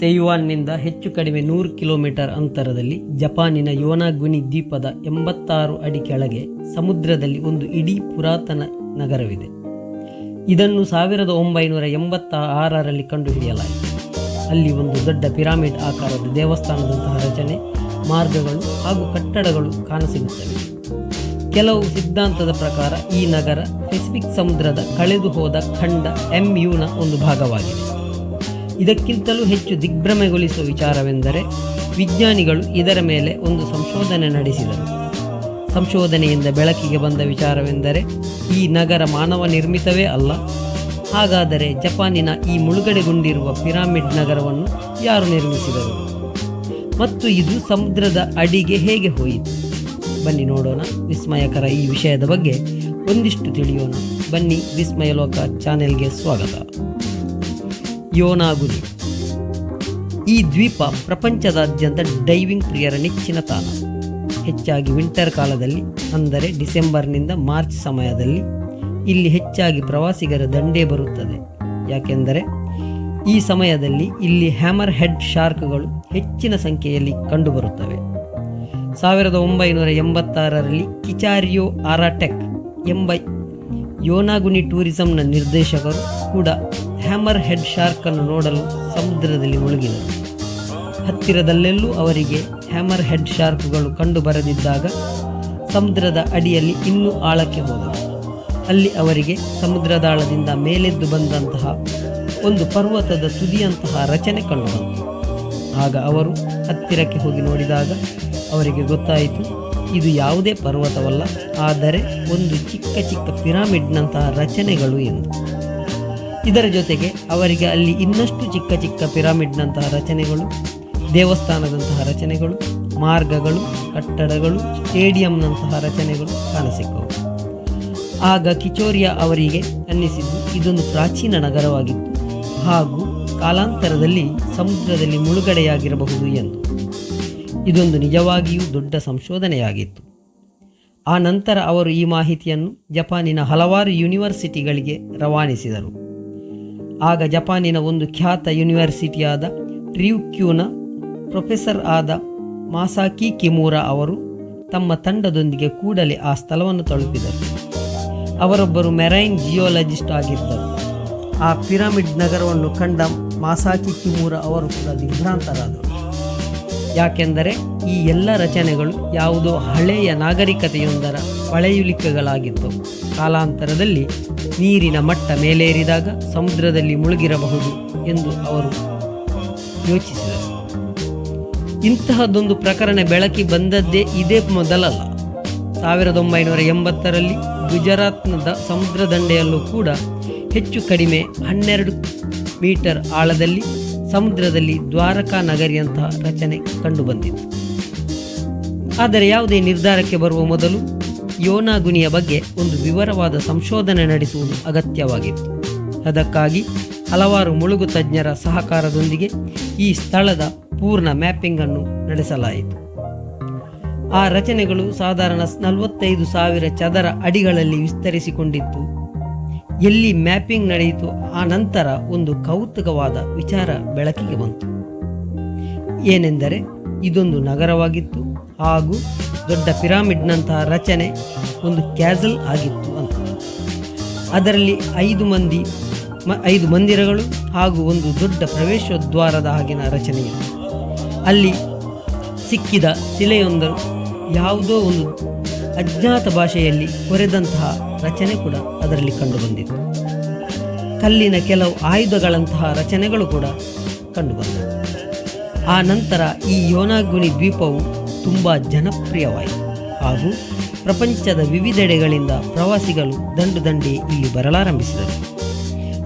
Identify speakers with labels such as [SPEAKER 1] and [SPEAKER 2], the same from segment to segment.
[SPEAKER 1] ತೈವಾನ್ನಿಂದ ಹೆಚ್ಚು ಕಡಿಮೆ ನೂರು ಕಿಲೋಮೀಟರ್ ಅಂತರದಲ್ಲಿ ಜಪಾನಿನ ಯೋನಾಗುನಿ ದ್ವೀಪದ ಎಂಬತ್ತಾರು ಅಡಿ ಕೆಳಗೆ ಸಮುದ್ರದಲ್ಲಿ ಒಂದು ಇಡೀ ಪುರಾತನ ನಗರವಿದೆ. ಇದನ್ನು ಸಾವಿರದ ಒಂಬೈನೂರ ಎಂಬತ್ತ ಆರರಲ್ಲಿ ಕಂಡುಹಿಡಿಯಲಾಯಿತು. ಅಲ್ಲಿ ಒಂದು ದೊಡ್ಡ ಪಿರಾಮಿಡ್ ಆಕಾರದ ದೇವಸ್ಥಾನದಂತಹ ರಚನೆ, ಮಾರ್ಗಗಳು ಹಾಗೂ ಕಟ್ಟಡಗಳು ಕಾಣಸಿಗುತ್ತವೆ. ಕೆಲವು ಸಿದ್ಧಾಂತದ ಪ್ರಕಾರ ಈ ನಗರ ಪೆಸಿಫಿಕ್ ಸಮುದ್ರದ ಕಳೆದು ಹೋದ ಖಂಡ ಎಂ ಯುನ ಒಂದು ಭಾಗವಾಗಿದೆ. ಇದಕ್ಕಿಂತಲೂ ಹೆಚ್ಚು ದಿಗ್ಭ್ರಮೆಗೊಳಿಸುವ ವಿಚಾರವೆಂದರೆ ವಿಜ್ಞಾನಿಗಳು ಇದರ ಮೇಲೆ ಒಂದು ಸಂಶೋಧನೆ ನಡೆಸಿದರು. ಸಂಶೋಧನೆಯಿಂದ ಬೆಳಕಿಗೆ ಬಂದ ವಿಚಾರವೆಂದರೆ ಈ ನಗರ ಮಾನವ ನಿರ್ಮಿತವೇ ಅಲ್ಲ. ಹಾಗಾದರೆ ಜಪಾನಿನ ಈ ಮುಳುಗಡೆಗೊಂಡಿರುವ ಪಿರಾಮಿಡ್ ನಗರವನ್ನು ಯಾರು ನಿರ್ಮಿಸಿದರು? ಮತ್ತು ಇದು ಸಮುದ್ರದ ಅಡಿಗೆ ಹೇಗೆ ಹೋಯಿತು? ಬನ್ನಿ ನೋಡೋಣ ವಿಸ್ಮಯಕರ ಈ ವಿಷಯದ ಬಗ್ಗೆ ಒಂದಿಷ್ಟು ತಿಳಿಯೋಣ. ಬನ್ನಿ ವಿಸ್ಮಯ ಲೋಕ ಚಾನೆಲ್ಗೆ ಸ್ವಾಗತ. ಯೋನಾಗುನಿ ಈ ದ್ವೀಪ ಪ್ರಪಂಚದಾದ್ಯಂತ ಡೈವಿಂಗ್ ಪ್ರಿಯರ ನೆಚ್ಚಿನ ತಾಣ. ಹೆಚ್ಚಾಗಿ ವಿಂಟರ್ ಕಾಲದಲ್ಲಿ, ಅಂದರೆ ಡಿಸೆಂಬರ್ನಿಂದ ಮಾರ್ಚ್ ಸಮಯದಲ್ಲಿ, ಇಲ್ಲಿ ಹೆಚ್ಚಾಗಿ ಪ್ರವಾಸಿಗರ ದಂಡೇ ಬರುತ್ತದೆ. ಯಾಕೆಂದರೆ, ಈ ಸಮಯದಲ್ಲಿ ಇಲ್ಲಿ ಹ್ಯಾಮರ್ ಹೆಡ್ ಶಾರ್ಕ್ಗಳು ಹೆಚ್ಚಿನ ಸಂಖ್ಯೆಯಲ್ಲಿ ಕಂಡುಬರುತ್ತವೆ. ಸಾವಿರದ ಒಂಬೈನೂರ ಎಂಬತ್ತಾರರಲ್ಲಿ ಕಿಚಾರಿಯೋ ಆರಾಟೆಕ್ ಎಂಬ ಯೋನಾಗುನಿ ಟೂರಿಸಂನ ನಿರ್ದೇಶಕರು ಕೂಡ ಹ್ಯಾಮರ್ ಹೆಡ್ ಶಾರ್ಕ್ ಅನ್ನು ನೋಡಲು ಸಮುದ್ರದಲ್ಲಿ ಮುಳುಗಿದರು. ಹತ್ತಿರದಲ್ಲೆಲ್ಲೂ ಅವರಿಗೆ ಹ್ಯಾಮರ್ ಹೆಡ್ ಶಾರ್ಕ್ಗಳು ಕಂಡು ಬರದಿದ್ದಾಗ ಸಮುದ್ರದ ಅಡಿಯಲ್ಲಿ ಇನ್ನೂ ಆಳಕ್ಕೆ ಹೋದರು. ಅಲ್ಲಿ ಅವರಿಗೆ ಸಮುದ್ರದಾಳದಿಂದ ಮೇಲೆದ್ದು ಬಂದಂತಹ ಒಂದು ಪರ್ವತದ ತುದಿಯಂತಹ ರಚನೆ ಕಂಡುಬಂತು ಆಗ ಅವರು ಹತ್ತಿರಕ್ಕೆ ಹೋಗಿ ನೋಡಿದಾಗ ಅವರಿಗೆ ಗೊತ್ತಾಯಿತು, ಇದು ಯಾವುದೇ ಪರ್ವತವಲ್ಲ, ಆದರೆ ಒಂದು ಚಿಕ್ಕ ಚಿಕ್ಕ ಪಿರಾಮಿಡ್ನಂತಹ ರಚನೆಗಳು ಎಂದು ಇದರ ಜೊತೆಗೆ ಅವರಿಗೆ ಅಲ್ಲಿ ಇನ್ನಷ್ಟು ಚಿಕ್ಕ ಚಿಕ್ಕ ಪಿರಾಮಿಡ್ನಂತಹ ರಚನೆಗಳು, ದೇವಸ್ಥಾನದಂತಹ ರಚನೆಗಳು, ಮಾರ್ಗಗಳು, ಕಟ್ಟಡಗಳು, ಸ್ಟೇಡಿಯಂನಂತಹ ರಚನೆಗಳು ಕಾಣಸಿಕ್ಕವು. ಆಗ ಕಿಚೋರಿಯಾ ಅವರಿಗೆ ಅನ್ನಿಸಿದ್ದು ಇದೊಂದು ಪ್ರಾಚೀನ ನಗರವಾಗಿತ್ತು ಹಾಗೂ ಕಾಲಾಂತರದಲ್ಲಿ ಸಮುದ್ರದಲ್ಲಿ ಮುಳುಗಡೆಯಾಗಿರಬಹುದು ಎಂದು. ಇದೊಂದು ನಿಜವಾಗಿಯೂ ದೊಡ್ಡ ಸಂಶೋಧನೆಯಾಗಿತ್ತು. ಆ ನಂತರ ಅವರು ಈ ಮಾಹಿತಿಯನ್ನು ಜಪಾನಿನ ಹಲವಾರು ಯೂನಿವರ್ಸಿಟಿಗಳಿಗೆ ರವಾನಿಸಿದರು. ಆಗ ಜಪಾನಿನ ಒಂದು ಖ್ಯಾತ ಯೂನಿವರ್ಸಿಟಿಯಾದ ರಿಯುಕ್ಯೂನ ಪ್ರೊಫೆಸರ್ ಆದ ಮಾಸಾಕಿ ಕಿಮೂರ ಅವರು ತಮ್ಮ ತಂಡದೊಂದಿಗೆ ಕೂಡಲೇ ಆ ಸ್ಥಳವನ್ನು ತಲುಪಿದರು. ಅವರೊಬ್ಬರು ಮೆರೈನ್ ಜಿಯೋಲಜಿಸ್ಟ್ ಆಗಿದ್ದರು. ಆ ಪಿರಮಿಡ್ ನಗರವನ್ನು ಕಂಡ ಮಾಸಾಕಿ ಕಿಮೂರ ಅವರು ಕೂಡ ದಿಗ್ಭ್ರಾಂತರಾದರು. ಯಾಕೆಂದರೆ ಈ ಎಲ್ಲ ರಚನೆಗಳು ಯಾವುದೋ ಹಳೆಯ ನಾಗರಿಕತೆಯೊಂದರ ಪಳೆಯುಳಿಕೆಗಳಾಗಿತ್ತು. ಕಾಲಾಂತರದಲ್ಲಿ ನೀರಿನ ಮಟ್ಟ ಮೇಲೇರಿದಾಗ ಸಮುದ್ರದಲ್ಲಿ ಮುಳುಗಿರಬಹುದು ಎಂದು ಅವರು ಯೋಚಿಸಿದರು. ಇಂತಹದ್ದೊಂದು ಪ್ರಕರಣ ಬೆಳಕಿ ಬಂದದ್ದೇ ಇದೇ ಮೊದಲಲ್ಲ. ಸಾವಿರದ ಒಂಬೈನೂರ ಎಂಬತ್ತರಲ್ಲಿ ಗುಜರಾತ್ನದ ಸಮುದ್ರ ದಂಡೆಯಲ್ಲೂ ಕೂಡ ಹೆಚ್ಚು ಕಡಿಮೆ ಹನ್ನೆರಡು ಮೀಟರ್ ಆಳದಲ್ಲಿ ಸಮುದ್ರದಲ್ಲಿ ದ್ವಾರಕಾ ನಗರಿಯಂತಹ ರಚನೆ ಕಂಡುಬಂದಿತ್ತು ಆದರೆ ಯಾವುದೇ ನಿರ್ಧಾರಕ್ಕೆ ಬರುವ ಮೊದಲು ಯೋನಾಗುನಿಯ ಬಗ್ಗೆ ಒಂದು ವಿವರವಾದ ಸಂಶೋಧನೆ ನಡೆಸುವುದು ಅಗತ್ಯವಾಗಿತ್ತು. ಅದಕ್ಕಾಗಿ ಹಲವಾರು ಮುಳುಗು ತಜ್ಞರ ಸಹಕಾರದೊಂದಿಗೆ ಈ ಸ್ಥಳದ ಪೂರ್ಣ ಮ್ಯಾಪಿಂಗ್ ಅನ್ನು ನಡೆಸಲಾಯಿತು. ಆ ರಚನೆಗಳು ಸಾಧಾರಣ ನಲವತ್ತೈದು ಸಾವಿರ ಚದರ ಅಡಿಗಳಲ್ಲಿ ವಿಸ್ತರಿಸಿಕೊಂಡಿತ್ತು. ಎಲ್ಲಿ ಮ್ಯಾಪಿಂಗ್ ನಡೆಯಿತು ಆ ನಂತರ ಒಂದು ಕೌತುಕವಾದ ವಿಚಾರ ಬೆಳಕಿಗೆ ಬಂತು. ಏನೆಂದರೆ ಇದೊಂದು ನಗರವಾಗಿತ್ತು ಹಾಗೂ ದೊಡ್ಡ ಪಿರಾಮಿಡ್ನಂತಹ ರಚನೆ ಒಂದು ಕ್ಯಾಸಲ್ ಆಗಿತ್ತು ಅಂತ. ಅದರಲ್ಲಿ ಐದು ಮಂದಿ ಐದು ಮಂದಿರಗಳು ಹಾಗೂ ಒಂದು ದೊಡ್ಡ ಪ್ರವೇಶದ್ವಾರದ ಹಾಗಿನ ರಚನೆ ಅಲ್ಲಿ ಸಿಕ್ಕಿದ ಶಿಲೆಯೊಂದು ಯಾವುದೋ ಒಂದು ಅಜ್ಞಾತ ಭಾಷೆಯಲ್ಲಿ ಕೊರೆದಂತಹ ರಚನೆ ಕೂಡ ಅದರಲ್ಲಿ ಕಂಡುಬಂದಿತ್ತು ಕಲ್ಲಿನ ಕೆಲವು ಆಯುಧಗಳಂತಹ ರಚನೆಗಳು ಕೂಡ ಕಂಡುಬಂದವು. ಆ ನಂತರ ಈ ಯೋನಾಗುನಿ ದ್ವೀಪವು ತುಂಬ ಜನಪ್ರಿಯವಾಯಿತು. ಹಾಗೂ ಪ್ರಪಂಚದ ವಿವಿಧೆಡೆಗಳಿಂದ ಪ್ರವಾಸಿಗಳು ದಂಡು ದಂಡಿ ಇಲ್ಲಿ ಬರಲಾರಂಭಿಸಿದರು.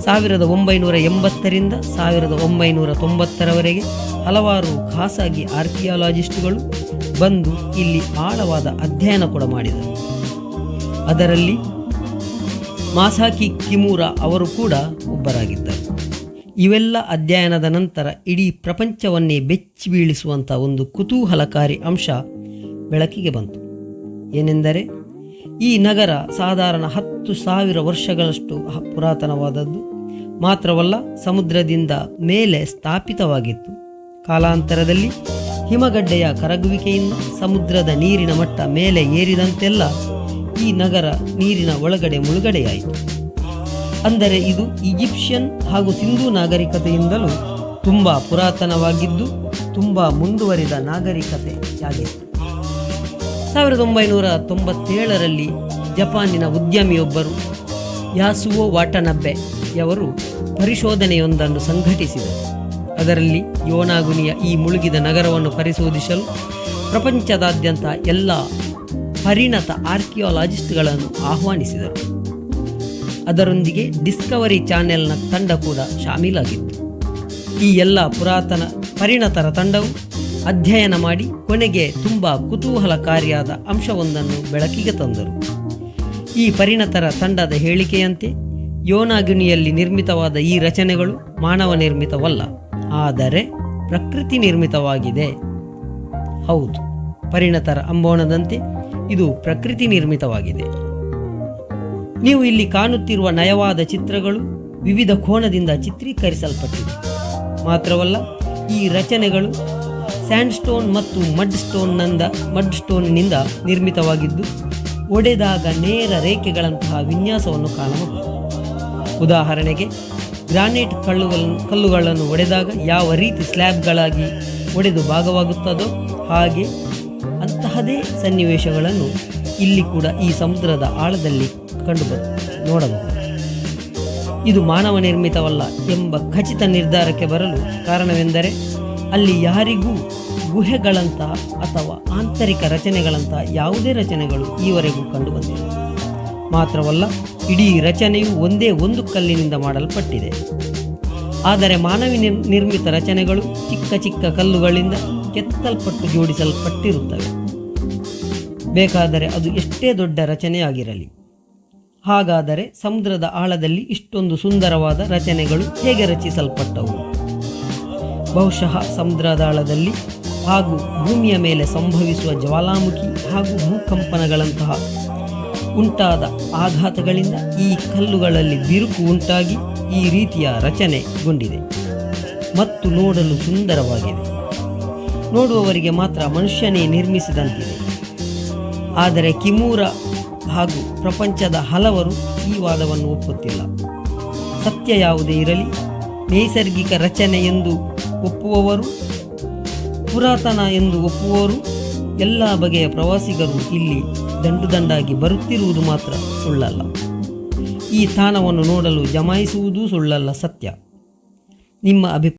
[SPEAKER 1] ಸಾವಿರದ ಒಂಬೈನೂರ ಎಂಬತ್ತರಿಂದ ಸಾವಿರದ ಒಂಬೈನೂರ ತೊಂಬತ್ತರವರೆಗೆ ಹಲವಾರು ಖಾಸಗಿ ಆರ್ಕಿಯಾಲಜಿಸ್ಟ್ಗಳು ಬಂದು ಇಲ್ಲಿ ಆಳವಾದ ಅಧ್ಯಯನ ಕೂಡ ಮಾಡಿದರು. ಅದರಲ್ಲಿ ಮಾಸಾಕಿ ಕಿಮೂರ ಅವರು ಕೂಡ ಒಬ್ಬರಾಗಿದ್ದರು. ಇವೆಲ್ಲ ಅಧ್ಯಯನದ ನಂತರ ಇಡೀ ಪ್ರಪಂಚವನ್ನೇ ಬೆಚ್ಚಿ ಬೀಳಿಸುವಂಥ ಒಂದು ಕುತೂಹಲಕಾರಿ ಅಂಶ ಬೆಳಕಿಗೆ ಬಂತು. ಏನೆಂದರೆ, ಈ ನಗರ ಸಾಧಾರಣ ಹತ್ತು ಸಾವಿರ ವರ್ಷಗಳಷ್ಟು ಪುರಾತನವಾದದ್ದು, ಮಾತ್ರವಲ್ಲ ಸಮುದ್ರದಿಂದ ಮೇಲೆ ಸ್ಥಾಪಿತವಾಗಿತ್ತು. ಕಾಲಾಂತರದಲ್ಲಿ ಹಿಮಗಡ್ಡೆಯ ಕರಗುವಿಕೆಯಿಂದ ಸಮುದ್ರದ ನೀರಿನ ಮಟ್ಟ ಮೇಲೆ ಏರಿದಂತೆಲ್ಲ ಈ ನಗರ ನೀರಿನ ಒಳಗಡೆ ಮುಳುಗಡೆಯಾಯಿತು. ಅಂದರೆ ಇದು ಈಜಿಪ್ಷಿಯನ್ ಹಾಗೂ ಸಿಂಧೂ ನಾಗರಿಕತೆಯಿಂದಲೂ ತುಂಬ ಪುರಾತನವಾಗಿದ್ದು, ತುಂಬ ಮುಂದುವರಿದ ನಾಗರಿಕತೆಯಾಗಿತ್ತು. ಸಾವಿರದ ಒಂಬೈನೂರ ತೊಂಬತ್ತೇಳರಲ್ಲಿ ಜಪಾನಿನ ಉದ್ಯಮಿಯೊಬ್ಬರು ಯಾಸುವೋ ವಾಟನಬ್ಬೆಯವರು ಪರಿಶೋಧನೆಯೊಂದನ್ನು ಸಂಘಟಿಸಿದರು. ಅದರಲ್ಲಿ ಯೋನಾಗುನಿಯ ಈ ಮುಳುಗಿದ ನಗರವನ್ನು ಪರಿಶೋಧಿಸಲು ಪ್ರಪಂಚದಾದ್ಯಂತ ಎಲ್ಲ ಪರಿಣತ ಆರ್ಕಿಯಾಲಜಿಸ್ಟ್ಗಳನ್ನು ಆಹ್ವಾನಿಸಿದರು. ಅದರೊಂದಿಗೆ ಡಿಸ್ಕವರಿ ಚಾನೆಲ್ನ ತಂಡ ಕೂಡ ಶಾಮೀಲಾಗಿತ್ತು. ಈ ಎಲ್ಲ ಪುರಾತನ ಪರಿಣತರ ತಂಡವು ಅಧ್ಯಯನ ಮಾಡಿ ಕೊನೆಗೆ ತುಂಬ ಕುತೂಹಲಕಾರಿಯಾದ ಅಂಶವೊಂದನ್ನು ಬೆಳಕಿಗೆ ತಂದರು. ಈ ಪರಿಣತರ ತಂಡದ ಹೇಳಿಕೆಯಂತೆ, ಯೋನಾಗುನಿಯಲ್ಲಿ ನಿರ್ಮಿತವಾದ ಈ ರಚನೆಗಳು ಮಾನವ ನಿರ್ಮಿತವಲ್ಲ, ಆದರೆ ಪ್ರಕೃತಿ ನಿರ್ಮಿತವಾಗಿದೆ. ಹೌದು, ಪರಿಣತರ ಅಂಬೋಣದಂತೆ ಇದು ಪ್ರಕೃತಿ ನಿರ್ಮಿತವಾಗಿದೆ. ನೀವು ಇಲ್ಲಿ ಕಾಣುತ್ತಿರುವ ನಯವಾದ ಚಿತ್ರಗಳು ವಿವಿಧ ಕೋಣದಿಂದ ಚಿತ್ರೀಕರಿಸಲ್ಪಟ್ಟಿವೆ. ಮಾತ್ರವಲ್ಲ, ಈ ರಚನೆಗಳು ಸ್ಯಾಂಡ್ಸ್ಟೋನ್ ಮತ್ತು ಮಡ್ ಸ್ಟೋನ್ನಿಂದ ಮಡ್ ಸ್ಟೋನ್ನಿಂದ ನಿರ್ಮಿತವಾಗಿದ್ದು, ಒಡೆದಾಗ ನೇರ ರೇಖೆಗಳಂತಹ ವಿನ್ಯಾಸವನ್ನು ಕಾಣಬಹುದು. ಉದಾಹರಣೆಗೆ, ಗ್ರಾನೈಟ್ ಕಲ್ಲುಗಳನ್ನು ಕಲ್ಲುಗಳನ್ನು ಒಡೆದಾಗ ಯಾವ ರೀತಿ ಸ್ಲ್ಯಾಬ್ಗಳಾಗಿ ಒಡೆದು ಭಾಗವಾಗುತ್ತದೋ ಹಾಗೆ ಅಂತಹದೇ ಸನ್ನಿವೇಶಗಳನ್ನು ಇಲ್ಲಿ ಕೂಡ ಈ ಸಮುದ್ರದ ಆಳದಲ್ಲಿ ಕಂಡುಬರು ನೋಡಬಹುದು. ಇದು ಮಾನವ ನಿರ್ಮಿತವಲ್ಲ ಎಂಬ ಖಚಿತ ನಿರ್ಧಾರಕ್ಕೆ ಬರಲು ಕಾರಣವೆಂದರೆ ಅಲ್ಲಿ ಯಾರಿಗೂ ಗುಹೆಗಳಂತಹ ಅಥವಾ ಆಂತರಿಕ ರಚನೆಗಳಂತಹ ಯಾವುದೇ ರಚನೆಗಳು ಈವರೆಗೂ ಕಂಡುಬಂದಿಲ್ಲ. ಮಾತ್ರವಲ್ಲ, ಇಡೀ ರಚನೆಯು ಒಂದೇ ಒಂದು ಕಲ್ಲಿನಿಂದ ಮಾಡಲ್ಪಟ್ಟಿದೆ. ಆದರೆ ಮಾನವಿ ನಿರ್- ನಿರ್ಮಿತ ರಚನೆಗಳು ಚಿಕ್ಕ ಚಿಕ್ಕ ಕಲ್ಲುಗಳಿಂದ ಕೆತ್ತಲ್ಪಟ್ಟು ಜೋಡಿಸಲ್ಪಟ್ಟಿರುತ್ತವೆ. ಬೇಕಾದರೆ ಅದು ಎಷ್ಟೇ ದೊಡ್ಡ ರಚನೆಯಾಗಿರಲಿ. ಹಾಗಾದರೆ ಸಮುದ್ರದ ಆಳದಲ್ಲಿ ಇಷ್ಟೊಂದು ಸುಂದರವಾದ ರಚನೆಗಳು ಹೇಗೆ ರಚಿಸಲ್ಪಟ್ಟವು? ಬಹುಶಃ ಸಮುದ್ರದ ಆಳದಲ್ಲಿ ಹಾಗೂ ಭೂಮಿಯ ಮೇಲೆ ಸಂಭವಿಸುವ ಜ್ವಾಲಾಮುಖಿ ಹಾಗೂ ಭೂಕಂಪನಗಳಂತಹ ಉಂಟಾದ ಆಘಾತಗಳಿಂದ ಈ ಕಲ್ಲುಗಳಲ್ಲಿ ಬಿರುಕು ಉಂಟಾಗಿ ಈ ರೀತಿಯ ರಚನೆಗೊಂಡಿದೆ ಮತ್ತು ನೋಡಲು ಸುಂದರವಾಗಿದೆ. ನೋಡುವವರಿಗೆ ಮಾತ್ರ ಮನುಷ್ಯನೇ ನಿರ್ಮಿಸಿದಂತಿದೆ. ಆದರೆ ಕಿಮೂರ ಹಾಗೂ ಪ್ರಪಂಚದ ಹಲವರು ಈ ವಾದವನ್ನು ಒಪ್ಪುತ್ತಿಲ್ಲ. ಸತ್ಯ ಯಾವುದೇ ಇರಲಿ, ನೈಸರ್ಗಿಕ ರಚನೆ ಎಂದು ಒಪ್ಪುವವರು, ಪುರಾತನ ಎಂದು ಒಪ್ಪುವವರು, ಎಲ್ಲ ಬಗೆಯ ಪ್ರವಾಸಿಗರು ಇಲ್ಲಿ ದಂಡು ದಂಡಾಗಿ ಬರುತ್ತಿರುವುದು ಮಾತ್ರ ಸುಳ್ಳಲ್ಲ. ಈ ತಾಣವನ್ನು ನೋಡಲು ಜಮಾಯಿಸುವುದೂ ಸುಳ್ಳಲ್ಲ ಸತ್ಯ. ನಿಮ್ಮ ಅಭಿಪ್ರಾಯ